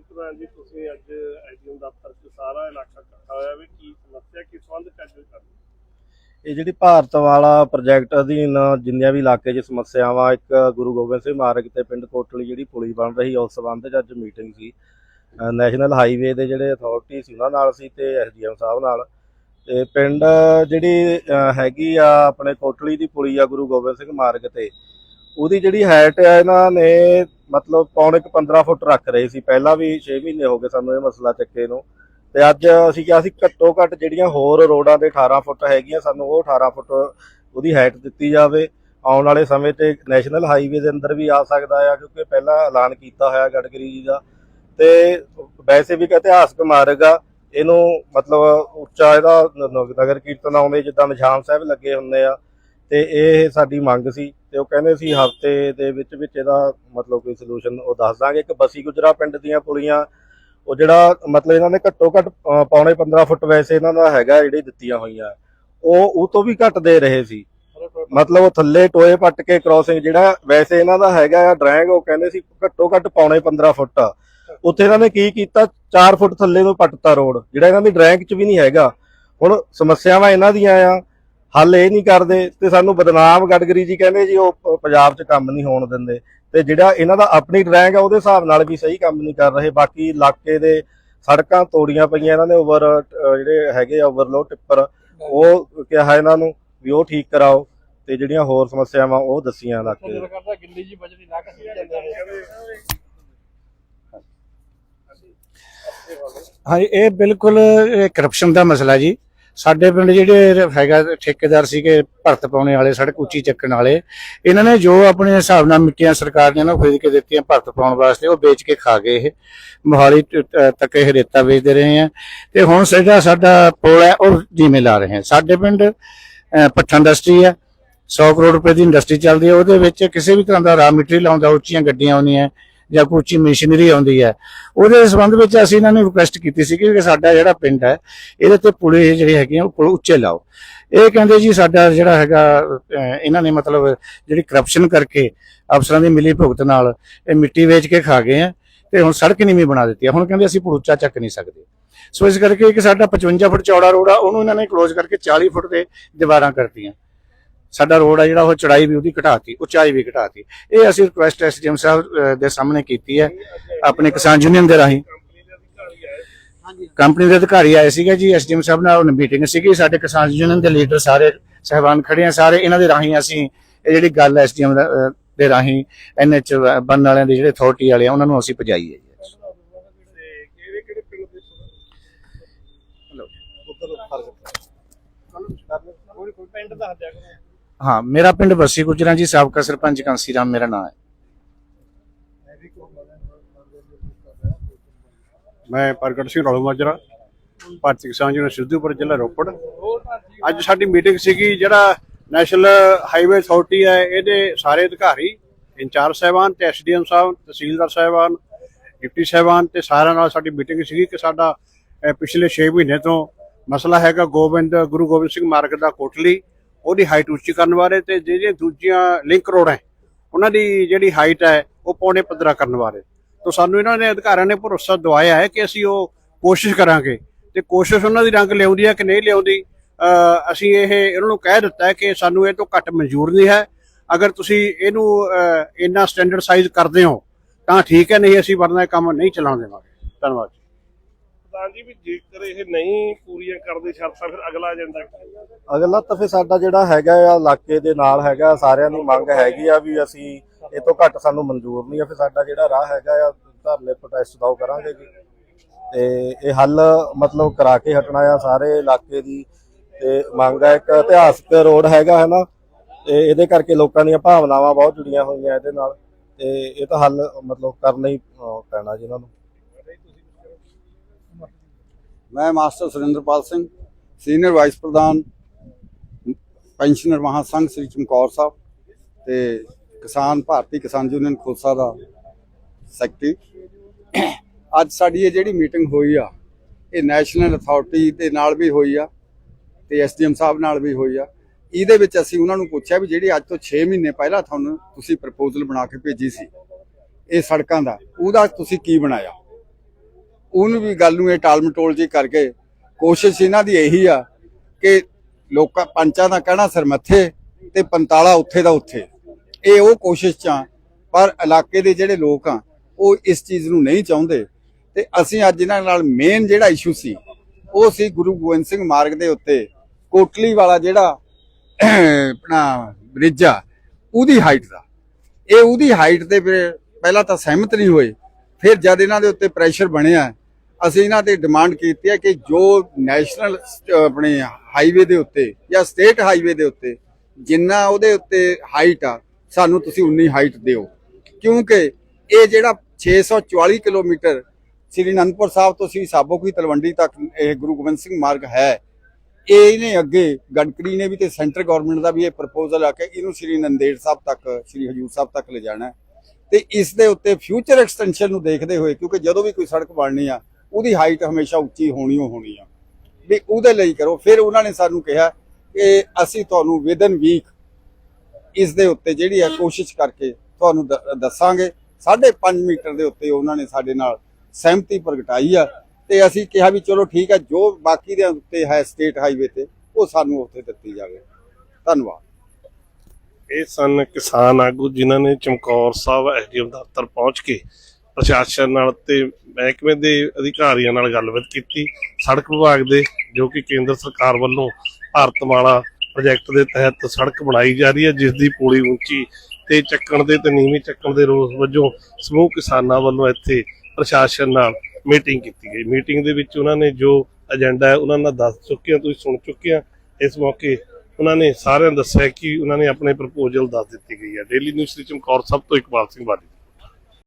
ਪ੍ਰਧਾਨ ਜੀ, ਤੁਸੀਂ ਅੱਜ ਐਡੀਐਮ ਦਫ਼ਤਰ 'ਚ ਸਾਰਾ ਇਲਾਕਾ ਇਕੱਠਾ ਹੋਇਆ ਵੀ ਕੀ ਸਮੱਸਿਆ ਕਿਸ ਸੰਬੰਧ 'ਚ ਕਰਨੀ ਇਹ ਜਿਹੜੀ ਭਾਰਤ ਵਾਲਾ ਪ੍ਰੋਜੈਕਟ ਅਧੀਨ ਜਿੰਨੀਆਂ ਵੀ ਇਲਾਕੇ 'ਚ ਸਮੱਸਿਆਵਾਂ, ਇੱਕ ਗੁਰੂ ਗੋਬਿੰਦ ਸਿੰਘ ਮਾਰਗ ਤੇ ਪਿੰਡ ਕੋਟਲੀ ਜਿਹੜੀ ਪੁਲੀ ਬਣ ਰਹੀ, ਉਸ ਸੰਬੰਧ 'ਚ ਅੱਜ ਮੀਟਿੰਗ ਸੀ। ਨੈਸ਼ਨਲ ਹਾਈਵੇ ਦੇ ਜਿਹੜੇ ਅਥਾਰਟੀ ਸੀ, ਉਹਨਾਂ ਨਾਲ ਸੀ ਤੇ ਐਸਡੀਐਮ ਸਾਹਿਬ ਨਾਲ। ਤੇ ਪਿੰਡ ਜਿਹੜੀ ਹੈਗੀ ਆ ਆਪਣੇ ਕੋਟਲੀ ਦੀ ਪੁਲੀ ਆ ਗੁਰੂ ਗੋਬਿੰਦ ਸਿੰਘ ਮਾਰਗ ਤੇ, ਉਹਦੀ ਜਿਹੜੀ ਹਾਈਟ ਆ, ਇਹਨਾਂ ਨੇ ਮਤਲਬ ਪੌਣੇ ਕੁ 15 ਫੁੱਟ ਰੱਖ ਰਹੇ ਸੀ। ਪਹਿਲਾਂ ਵੀ 6 ਮਹੀਨੇ ਹੋ ਗਏ ਸਾਨੂੰ ਇਹ ਮਸਲਾ ਚੱਕੇ ਨੂੰ। ਤੇ ਅੱਜ ਅਸੀਂ ਕਿਹਾ ਸੀ ਘੱਟੋ ਘੱਟ ਜਿਹੜੀਆਂ ਹੋਰ ਰੋਡਾਂ ਦੇ 18 ਫੁੱਟ ਹੈਗੀਆਂ, ਸਾਨੂੰ ਉਹ 18 ਫੁੱਟ ਉਹਦੀ ਹਾਈਟ ਦਿੱਤੀ ਜਾਵੇ। ਆਉਣ ਵਾਲੇ ਸਮੇਂ ਤੇ ਨੈਸ਼ਨਲ ਹਾਈਵੇ ਦੇ ਅੰਦਰ ਵੀ ਆ ਸਕਦਾ ਆ, ਕਿਉਂਕਿ ਪਹਿਲਾਂ ਐਲਾਨ ਕੀਤਾ ਹੋਇਆ ਗਡਕਰੀ ਜੀ ਦਾ। ਤੇ ਵੈਸੇ ਵੀ ਇੱਕ ਇਤਿਹਾਸਕ ਮਾਰਗ ਆ। ਇਹਨੂੰ ਮਤਲਬ ਉੱਚਾ ਇਹਦਾ ਨਗਰ ਕੀਰਤਨ ਆਉਂਦੇ ਜਿੱਦਾਂ ਨਿਸ਼ਾਨ ਸਾਹਿਬ ਲੱਗੇ ਹੁੰਦੇ ਆ। ਤੇ ਇਹ ਸਾਡੀ ਮੰਗ ਸੀ। ਤੇ ਉਹ ਕਹਿੰਦੇ ਸੀ ਹਫ਼ਤੇ ਦੇ ਵਿੱਚ ਵਿੱਚ ਇਹਦਾ ਮਤਲਬ ਕੋਈ ਸੋਲੂਸ਼ਨ ਉਹ ਦੱਸ ਦਾਂਗੇ। ਇੱਕ ਬਸੀ ਗੁਜਰਾ ਪਿੰਡ ਦੀਆਂ ਪੁਲੀਆਂ ਉਹ ਜਿਹੜਾ ਮਤਲਬ ਇਹਨਾਂ ਨੇ ਘੱਟੋ ਘੱਟ ਅ, ਪੌਣੇ 15 ਫੁੱਟ ਵੈਸੇ ਇਹਨਾਂ ਦਾ ਹੈਗਾ ਜਿਹੜੀ ਦਿੱਤੀਆਂ ਹੋਈਆਂ। ਉਹ ਉਹ ਤੋਂ ਵੀ ਘੱਟ ਦੇ ਰਹੇ ਸੀ। ਮਤਲਬ ਉਹ ਥੱਲੇ ਟੋਏ ਪੱਟ ਕੇ ਕ੍ਰਾਸਿੰਗ ਜਿਹੜਾ ਵੈਸੇ ਇਹਨਾਂ ਦਾ ਹੈਗਾ ਆ ਡਰੈਂਗ ਉਹ ਕਹਿੰਦੇ ਸੀ ਘੱਟੋ ਘੱਟ ਪੌਣੇ 15 ਫੁੱਟ ਉੱਥੇ ਇਹਨਾਂ ਨੇ ਕੀ ਕੀਤਾ? 4 ਫੁੱਟ ਥੱਲੇ ਤੋਂ ਪੱਟਤਾ ਰੋਡ ਜਿਹੜਾ ਇਹਨਾਂ ਦੀ ਡਰਾਇੰਗ 'ਚ ਵੀ ਨਹੀਂ ਹੈਗਾ। ਹੁਣ ਸਮੱਸਿਆਵਾਂ ਇਹਨਾਂ ਦੀਆਂ ਆ। ਹੱਲ ਇਹ ਨਹੀਂ ਕਰਦੇ ਤੇ ਸਾਨੂੰ ਬਦਨਾਮ ਗਡਕਰੀ ਜੀ ਕਹਿੰਦੇ ਜੀ, ਉਹ ਪੰਜਾਬ 'ਚ ਕੰਮ ਨਹੀਂ ਹੋਣ ਦਿੰਦੇ। ਤੇ ਜਿਹੜਾ ਇਹਨਾਂ ਦਾ ਆਪਣੀ ਡਰਾਇੰਗ ਆ, ਉਹਦੇ ਹਿਸਾਬ ਨਾਲ ਵੀ ਸਹੀ ਕੰਮ ਨਹੀਂ ਕਰ ਰਹੇ। ਬਾਕੀ ਇਲਾਕੇ ਦੇ ਸੜਕਾਂ ਤੋੜੀਆਂ ਪਈਆਂ ਇਹਨਾਂ ਨੇ ਓਵਰ ਜਿਹੜੇ ਹੈਗੇ ਆ ਓਵਰਲੋਡ ਟਿੱਪਰ, ਉਹ ਕਿਹਾ ਇਹਨਾਂ ਨੂੰ ਵੀ ਉਹ ਠੀਕ ਕਰਾਓ ਤੇ ਜਿਹੜੀਆਂ ਹੋਰ ਸਮੱਸਿਆਵਾਂ ਉਹ ਦੱਸੀਆਂ ਇਲਾਕੇ ਹਾਂਜੀ, ਇਹ ਬਿਲਕੁਲ ਕਰਪਸ਼ਨ ਦਾ ਮਸਲਾ ਜੀ। ਸਾਡੇ ਪਿੰਡ ਜਿਹੜੇ ਹੈਗਾ ਠੇਕੇਦਾਰ ਸੀਗੇ ਭਰਤ ਪਾਉਣੇ ਵਾਲੇ, ਸੜਕ ਉੱਚੀ ਚੱਕਣ ਵਾਲੇ, ਇਹਨਾਂ ਨੇ ਜੋ ਆਪਣੇ ਹਿਸਾਬ ਨਾਲ ਮਿੱਟੀਆਂ ਸਰਕਾਰ ਨੇ ਨਾ ਖਰੀਦ ਕੇ ਦਿੱਤੀਆਂ ਭਰਤ ਪਾਉਣ ਵਾਸਤੇ, ਉਹ ਵੇਚ ਕੇ ਖਾ ਗਏ ਇਹ। ਮੋਹਾਲੀ ਤੱਕ ਇਹ ਰੇਤਾ ਵੇਚਦੇ ਰਹੇ ਆ। ਤੇ ਹੁਣ ਸਾਡਾ ਸਾਡਾ ਪੁਲ ਹੈ, ਉਹ ਜਿਵੇਂ ਲਾ ਰਹੇ ਆ। ਸਾਡੇ ਪਿੰਡ ਪੱਠਾ ਇੰਡਸਟਰੀ ਹੈ 100 ਕਰੋੜ ਰੁਪਏ ਦੀ ਇੰਡਸਟਰੀ ਚੱਲਦੀ ਹੈ ਉਹਦੇ ਵਿੱਚ ਕਿਸੇ ਵੀ ਤਰ੍ਹਾਂ ਦਾ ਰਾ ਮਟੀਰੀਅਲ ਆਉਂਦਾ ਉੱਚੀਆਂ ਗੱਡੀਆਂ ਆਉਂਦੀਆਂ। ਜਾਂ ਕੋਈ ਉੱਚੀ ਮਸ਼ੀਨਰੀ ਆਉਂਦੀ ਹੈ, ਉਹਦੇ ਸੰਬੰਧ ਵਿੱਚ ਅਸੀਂ ਇਹਨਾਂ ਨੂੰ ਰਿਕੁਐਸਟ ਕੀਤੀ ਸੀ ਕਿ ਸਾਡਾ ਜਿਹੜਾ ਪਿੰਡ ਹੈ, ਇਹਦੇ ਤੇ ਪੁਲੇ ਜਿਹੜੇ ਹੈਗੇ ਆ, ਉਹ ਉੱਚੇ ਲਾਓ। ਇਹ ਕਹਿੰਦੇ ਜੀ ਸਾਡਾ ਜਿਹੜਾ ਹੈਗਾ ਇਹਨਾਂ ਨੇ ਮਤਲਬ ਜਿਹੜੀ ਕਰਪਸ਼ਨ ਕਰਕੇ ਅਫਸਰਾਂ ਦੀ ਮਿਲੀ ਭੁਗਤ ਨਾਲ ਇਹ ਮਿੱਟੀ ਵੇਚ ਕੇ ਖਾ ਗਏ ਆ ਤੇ ਹੁਣ ਸੜਕ ਨੀਵੀਂ ਬਣਾ ਦਿੱਤੀ ਆ। ਹੁਣ ਕਹਿੰਦੇ ਅਸੀਂ ਪੁਲ ਉੱਚਾ ਚੱਕ ਨਹੀਂ ਸਕਦੇ। ਸੋ ਇਸ ਕਰਕੇ ਇੱਕ ਸਾਡਾ 55 ਫੁੱਟ ਚੌੜਾ ਰੋਡ ਆ, ਉਹਨੂੰ ਇਹਨਾਂ ਨੇ ਕਲੋਜ਼ ਕਰਕੇ 40 ਫੁੱਟ ਦੇ ਦੀਵਾਰਾਂ ਕਰਤੀਆਂ। ਸਾਡਾ ਰੋਡ ਆ ਜਿਹੜਾ ਉਹ ਚੜਾਈ ਵੀ ਉਹਦੀ ਘਟਾਤੀ ਉਚਾਈ ਵੀ ਘਟਾਤੀ। ਇਹ ਅਸੀਂ ਰਿਕੁਐਸਟ ਐਸਡੀਐਮ ਸਾਹਿਬ ਦੇ ਸਾਹਮਣੇ ਕੀਤੀ ਹੈ ਆਪਣੇ ਕਿਸਾਨ ਯੂਨੀਅਨ ਦੇ ਰਾਹੀਂ। ਕੰਪਨੀ ਦੇ ਅਧਿਕਾਰੀ ਆਏ ਸੀਗੇ ਜੀ ਐਸਡੀਐਮ ਸਾਹਿਬ ਨਾਲ ਮੀਟਿੰਗ ਸੀਗੀ ਸਾਡੇ ਕਿਸਾਨ ਯੂਨੀਅਨ ਦੇ ਲੀਡਰ ਸਾਰੇ ਸਹਿਬਾਨ ਖੜੇ ਆ ਸਾਰੇ ਇਹਨਾਂ ਦੇ ਰਾਹੀਂ ਅਸੀਂ ਇਹ ਜਿਹੜੀ ਗੱਲ ਐਸਡੀਐਮ ਦੇ ਰਾਹੀਂ ਐਨਐਚ ਬੰਨ ਵਾਲਿਆਂ ਦੇ ਜਿਹੜੇ ਅਥਾਰਟੀ ਵਾਲੇ ਆ ਉਹਨਾਂ ਨੂੰ ਅਸੀਂ ਪਹੁੰਚਾਈ ਹੈ ਜੀ। ਤੇ ਕਿਹੜੇ ਕਿਹੜੇ ਪਿੰਡ ਦੇ ਕੋਈ ਕੋਈ ਪਿੰਡ ਦੱਸ ਦਿਆ ਕਰੋ। ਹਾਂ, ਮੇਰਾ ਪਿੰਡ ਬੱਸੀ ਗੁਜਰਾਂ ਜੀ, ਸਾਬਕਾ ਸਰਪੰਚ ਕਾਂਸੀ ਰਾਮ, ਮੇਰਾ ਨਾਮ ਹੈ। ਮੈਂ ਪ੍ਰਗਟ ਸਿੰਘ ਰੌਲੂ ਮਾਜਰਾ ਭਾਰਤੀ ਕਿਸਾਨ ਯੂਨੀਅਨ ਸਿੱਧੂਪੁਰ ਜ਼ਿਲ੍ਹਾ ਰੋਪੜ। ਅੱਜ ਸਾਡੀ ਮੀਟਿੰਗ ਸੀਗੀ ਜਿਹੜਾ ਨੈਸ਼ਨਲ ਹਾਈਵੇ ਅਥਾਰਟੀ ਹੈ, ਇਹਦੇ ਸਾਰੇ ਅਧਿਕਾਰੀ, ਇੰਚਾਰਜ ਸਾਹਿਬਾਨ ਤੇ ਐਸਡੀਐਮ ਸਾਹਿਬ, ਤਹਿਸੀਲਦਾਰ ਸਾਹਿਬਾਨ, ਡਿਪਟੀ ਸਾਹਿਬਾਨ ਤੇ ਸਾਰਿਆਂ ਨਾਲ ਸਾਡੀ ਮੀਟਿੰਗ ਸੀਗੀ ਕਿ ਸਾਡਾ ਪਿਛਲੇ 6 ਮਹੀਨੇ ਤੋਂ ਮਸਲਾ ਹੈਗਾ ਗੋਬਿੰਦ, ਗੁਰੂ ਗੋਬਿੰਦ ਸਿੰਘ ਮਾਰਗ ਦਾ ਕੋਟਲੀ ਉਹਦੀ ਹਾਈਟ ਉੱਚੀ ਕਰਨ ਬਾਰੇ ਤੇ ਜਿਹੜੀਆਂ ਦੂਜੀਆਂ ਲਿੰਕ ਰੋਡ ਹੈ, ਉਹਨਾਂ ਦੀ ਜਿਹੜੀ ਹਾਈਟ ਹੈ, ਉਹ ਪੌਣੇ 15 ਕਰਨ ਬਾਰੇ ਤੋਂ ਸਾਨੂੰ ਇਹਨਾਂ ਨੇ ਅਧਿਕਾਰੀਆਂ ਨੇ ਭਰੋਸਾ ਦਵਾਇਆ ਹੈ ਕਿ ਅਸੀਂ ਉਹ ਕੋਸ਼ਿਸ਼ ਕਰਾਂਗੇ। ਤੇ ਕੋਸ਼ਿਸ਼ ਉਹਨਾਂ ਦੀ ਰੰਗ ਲਿਆਉਂਦੀ ਹੈ ਕਿ ਨਹੀਂ ਲਿਆਉਂਦੀ ਅਸੀਂ ਇਹ ਇਹਨਾਂ ਨੂੰ ਕਹਿ ਦਿੱਤਾ ਹੈ ਕਿ ਸਾਨੂੰ ਇਹ ਤੋਂ ਘੱਟ ਮਨਜ਼ੂਰ ਨਹੀਂ ਹੈ। ਅਗਰ ਤੁਸੀਂ ਇਹਨੂੰ ਇੰਨਾ ਸਟੈਂਡਰਡ ਸਾਈਜ਼ ਕਰਦੇ ਹੋ, ਤਾਂ ਠੀਕ ਹੈ, ਨਹੀਂ ਅਸੀਂ ਵਰਨਾ ਕੰਮ ਨਹੀਂ ਚਲਾਉਣ ਦੇਵਾਂਗੇ। ਧੰਨਵਾਦ ਜੀ। ਪ੍ਰਧਾਨ ਜੀ ਵੀ ਜੇਕਰ ਇਹ ਨਹੀਂ ਪੂਰੀਆਂ ਕਰਦੇ ਸ਼ਰਤਾਂ ਫਿਰ ਅਗਲਾ ਏਜੰਡਾ ਕੀ ਹੈ? ਅਗਲਾ ਤਾਂ ਫਿਰ ਸਾਡਾ ਜਿਹੜਾ ਹੈਗਾ ਆ, ਇਲਾਕੇ ਦੇ ਨਾਲ ਹੈਗਾ, ਸਾਰਿਆਂ ਦੀ ਮੰਗ ਹੈਗੀ ਆ ਵੀ ਅਸੀਂ ਇਹ ਤੋਂ ਘੱਟ ਸਾਨੂੰ ਮਨਜ਼ੂਰ ਨਹੀਂ ਆ। ਫਿਰ ਸਾਡਾ ਜਿਹੜਾ ਰਾਹ ਹੈਗਾ ਆ, ਧਰਨੇ ਪ੍ਰੋਟੈਸਟ ਦਾ ਉਹ ਕਰਾਂਗੇ ਜੀ। ਤੇ ਇਹ ਹੱਲ ਮਤਲਬ ਕਰਾ ਕੇ ਹਟਣਾ ਆ ਸਾਰੇ ਇਲਾਕੇ ਦੀ। ਤੇ ਮੰਗ ਆ, ਇੱਕ ਇਤਿਹਾਸਕ ਰੋਡ ਹੈਗਾ ਹੈ ਨਾ ਤੇ ਇਹਦੇ ਕਰਕੇ ਲੋਕਾਂ ਦੀਆਂ ਭਾਵਨਾਵਾਂ ਬਹੁਤ ਜੁੜੀਆਂ ਹੋਈਆਂ ਇਹਦੇ ਨਾਲ। ਤੇ ਇਹ ਤਾਂ ਹੱਲ ਮਤਲਬ ਕਰਨਾ ਹੀ ਪੈਣਾ ਜੀ ਇਹਨਾਂ ਨੂੰ। ਮੈਂ master Surinderpal Singh, senior vice ਪ੍ਰਧਾਨ, ਪੈਨਸ਼ਨਰ ਮਹਾਸੰਘ ਸ੍ਰੀ ਚਮਕੌਰ ਸਾਹਿਬ ਤੇ ਕਿਸਾਨ ਭਾਰਤੀ ਕਿਸਾਨ ਯੂਨੀਅਨ ਖੋਸਾ ਦਾ ਸੈਕਟਰੀ। ਅੱਜ ਸਾਡੀ ਇਹ ਜਿਹੜੀ ਮੀਟਿੰਗ ਹੋਈ ਆ, ਇਹ ਨੈਸ਼ਨਲ ਅਥਾਰਟੀ ਦੇ ਨਾਲ ਵੀ ਹੋਈ ਆ ਤੇ ਐਸਡੀਐਮ ਸਾਹਿਬ ਨਾਲ ਵੀ ਹੋਈ ਆ। ਇਹਦੇ ਵਿੱਚ ਅਸੀਂ ਉਹਨਾਂ ਨੂੰ ਪੁੱਛਿਆ ਵੀ ਜਿਹੜੀ ਅੱਜ ਤੋਂ 6 ਮਹੀਨੇ ਪਹਿਲਾਂ ਤੁਹਾਨੂੰ ਤੁਸੀਂ ਪ੍ਰਪੋਜ਼ਲ ਬਣਾ ਕੇ ਭੇਜੀ ਸੀ, ਇਹ ਸੜਕਾਂ ਦਾ, ਉਹਦਾ ਤੁਸੀਂ ਕੀ ਬਣਾਇਆ? ਉਹਨੂੰ ਵੀ ਗੱਲ ਨੂੰ ਇਹ ਟਾਲ ਮਟੋਲ ਜੀ ਕਰਕੇ ਕੋਸ਼ਿਸ਼ ਇਹਨਾਂ ਦੀ ਇਹੀ ਆ ਕਿ ਲੋਕਾਂ ਪੰਚਾਂ ਦਾ ਕਹਿਣਾ ਸਰਮੱਥੇ ਤੇ ਪੰਤਾਲਾ ਉੱਥੇ ਦਾ ਉੱਥੇ। ਇਹ ਉਹ ਕੋਸ਼ਿਸ਼ ਚ ਆ, ਪਰ ਇਲਾਕੇ ਦੇ ਜਿਹੜੇ ਲੋਕ ਆ, ਉਹ ਇਸ ਚੀਜ਼ ਨੂੰ ਨਹੀਂ ਚਾਹੁੰਦੇ। ਤੇ ਅਸੀਂ ਅੱਜ ਇਹਨਾਂ ਨਾਲ ਮੇਨ ਜਿਹੜਾ ਇਸ਼ੂ ਸੀ, ਉਹ ਸੀ ਗੁਰੂ ਗੋਬਿੰਦ ਸਿੰਘ ਮਾਰਗ ਦੇ ਉੱਤੇ ਕੋਟਲੀ ਵਾਲਾ ਜਿਹੜਾ ਆਪਣਾ ਬ੍ਰਿਜ ਆ, ਉਹਦੀ ਹਾਈਟ ਦਾ। ਇਹ ਉਹਦੀ ਹਾਈਟ ਤੇ ਫਿਰ ਪਹਿਲਾਂ ਤਾਂ ਸਹਿਮਤ ਨਹੀਂ ਹੋਏ, ਫਿਰ ਜਦ ਇਹਨਾਂ ਦੇ ਉੱਤੇ ਪ੍ਰੈਸ਼ਰ ਬਣਿਆ ਅਸੀਂ ਇਹਨਾਂ ਤੇ ਡਿਮਾਂਡ ਕੀਤੀ ਹੈ ਕਿ ਜੋ ਨੈਸ਼ਨਲ ਆਪਣੇ ਹਾਈਵੇ ਦੇ ਉੱਤੇ ਜਾਂ ਸਟੇਟ ਹਾਈਵੇ ਦੇ ਉੱਤੇ ਜਿੰਨਾ ਉਹਦੇ ਉੱਤੇ ਹਾਈਟ ਆ, ਸਾਨੂੰ ਤੁਸੀਂ ਉਨੀ ਹਾਈਟ ਦਿਓ। ਕਿਉਂਕਿ ਇਹ ਜਿਹੜਾ 644 ਕਿਲੋਮੀਟਰ ਸ੍ਰੀ ਅਨੰਦਪੁਰ ਸਾਹਿਬ ਤੋਂ ਸ੍ਰੀ ਸਾਬੋਕੀ ਤਲਵੰਡੀ ਤੱਕ ਇਹ ਗੁਰੂ ਗੋਬਿੰਦ ਸਿੰਘ ਮਾਰਗ ਹੈ, ਇਹ ਇਹਨੇ ਅੱਗੇ ਗਡਕਰੀ ਨੇ ਵੀ ਤੇ ਸੈਂਟਰ ਗਵਰਨਮੈਂਟ ਦਾ ਵੀ ਇਹ ਪ੍ਰਪੋਜ਼ਲ ਆ ਕੇ ਇਹਨੂੰ ਸ੍ਰੀ ਨੰਦੇੜ ਸਾਹਿਬ ਤੱਕ, ਸ੍ਰੀ ਹਜੂਰ ਸਾਹਿਬ ਤੱਕ ਲਿਜਾਣਾ ਹੈ। ਤੇ ਇਸ ਦੇ ਉੱਤੇ ਫਿਊਚਰ ਐਕਸਟੈਂਸ਼ਨ ਨੂੰ ਦੇਖਦੇ ਹੋਏ, ਕਿਉਂਕਿ ਜਦੋਂ ਵੀ ਕੋਈ ਸੜਕ ਬਣਨੀ ਆ ਉਹਦੀ ਹਾਈਟ ਹਮੇਸ਼ਾ ਉੱਚੀ ਹੋਣੀ ਓ ਹੋਣੀ ਆ। ਵੀ ਉਹਦੇ ਲਈ ਕਰੋ। ਫਿਰ ਉਹਨਾਂ ਨੇ ਸਾਨੂੰ ਕਿਹਾ ਕਿ ਅਸੀਂ ਤੁਹਾਨੂੰ ਵਿਦਨ ਵੀਕ ਇਸ ਦੇ ਉੱਤੇ ਜਿਹੜੀ ਹੈ ਕੋਸ਼ਿਸ਼ ਕਰਕੇ ਤੁਹਾਨੂੰ ਦੱਸਾਂਗੇ। 5.5 ਮੀਟਰ ਦੇ ਉੱਤੇ ਉਹਨਾਂ ਨੇ ਸਾਡੇ ਨਾਲ ਸਹਿਮਤੀ ਪ੍ਰਗਟਾਈ ਆ ਤੇ ਅਸੀਂ ਕਿਹਾ ਵੀ ਚਲੋ ਠੀਕ ਆ, ਜੋ ਬਾਕੀ ਦੇ ਉੱਤੇ ਹੈ ਸਟੇਟ ਹਾਈਵੇ ਤੇ, ਉਹ ਸਾਨੂੰ ਉੱਥੇ ਦਿੱਤੀ ਜਾਵੇ। ਧੰਨਵਾਦ। ਇਹ ਸਨ ਕਿਸਾਨ ਆਗੂ ਜਿਨ੍ਹਾਂ ਨੇ ਚਮਕੌਰ ਸਾਹਿਬ ਐਸਡੀਐਮ ਦਫ਼ਤਰ ਪਹੁੰਚ ਕੇ ਪ੍ਰਸ਼ਾਸਨ ਨਾਲ ਤੇ ਮਹਿਕਮੇ ਦੇ ਅਧਿਕਾਰੀਆਂ ਨਾਲ ਗੱਲਬਾਤ ਕੀਤੀ, ਸੜਕ ਵਿਭਾਗ ਦੇ, ਜੋ ਕਿ ਕੇਂਦਰ ਸਰਕਾਰ ਵੱਲੋਂ ਭਾਰਤਮਾਲਾ ਪ੍ਰੋਜੈਕਟ ਦੇ ਤਹਿਤ ਸੜਕ ਬਣਾਈ ਜਾ ਰਹੀ ਹੈ ਜਿਸ ਦੀ ਪੂਰੀ ਉੱਚੀ ਤੇ ਚੱਕਣ ਦੇ ਤੇ ਨੀਵੀਂ ਚੱਕਣ ਦੇ ਰੋਸ ਵਜੋਂ ਸਮੂਹ ਕਿਸਾਨਾਂ ਵੱਲੋਂ ਇੱਥੇ ਪ੍ਰਸ਼ਾਸਨ ਨਾਲ ਮੀਟਿੰਗ ਕੀਤੀ ਗਈ। ਮੀਟਿੰਗ ਦੇ ਵਿੱਚ ਉਹਨਾਂ ਨੇ ਜੋ ਏਜੰਡਾ ਹੈ, ਉਹਨਾਂ ਨਾਲ ਦੱਸ ਚੁੱਕੇ ਆ ਤੁਸੀਂ ਸੁਣ ਚੁੱਕੇ ਆ ਇਸ ਮੌਕੇ ਉਹਨਾਂ ਨੇ ਸਾਰਿਆਂ ਦੱਸਿਆ ਕਿ ਉਹਨਾਂ ਨੇ ਆਪਣੇ ਪ੍ਰਪੋਜ਼ਲ ਦੱਸ ਦਿੱਤੀ ਗਈ ਹੈ ਡੇਲੀ ਨਿਊਜ਼ ਲਈ ਚਮਕੌਰ ਸਭ ਤੋਂ ਇਕਬਾਲ ਸਿੰਘ ਬਾਲੀ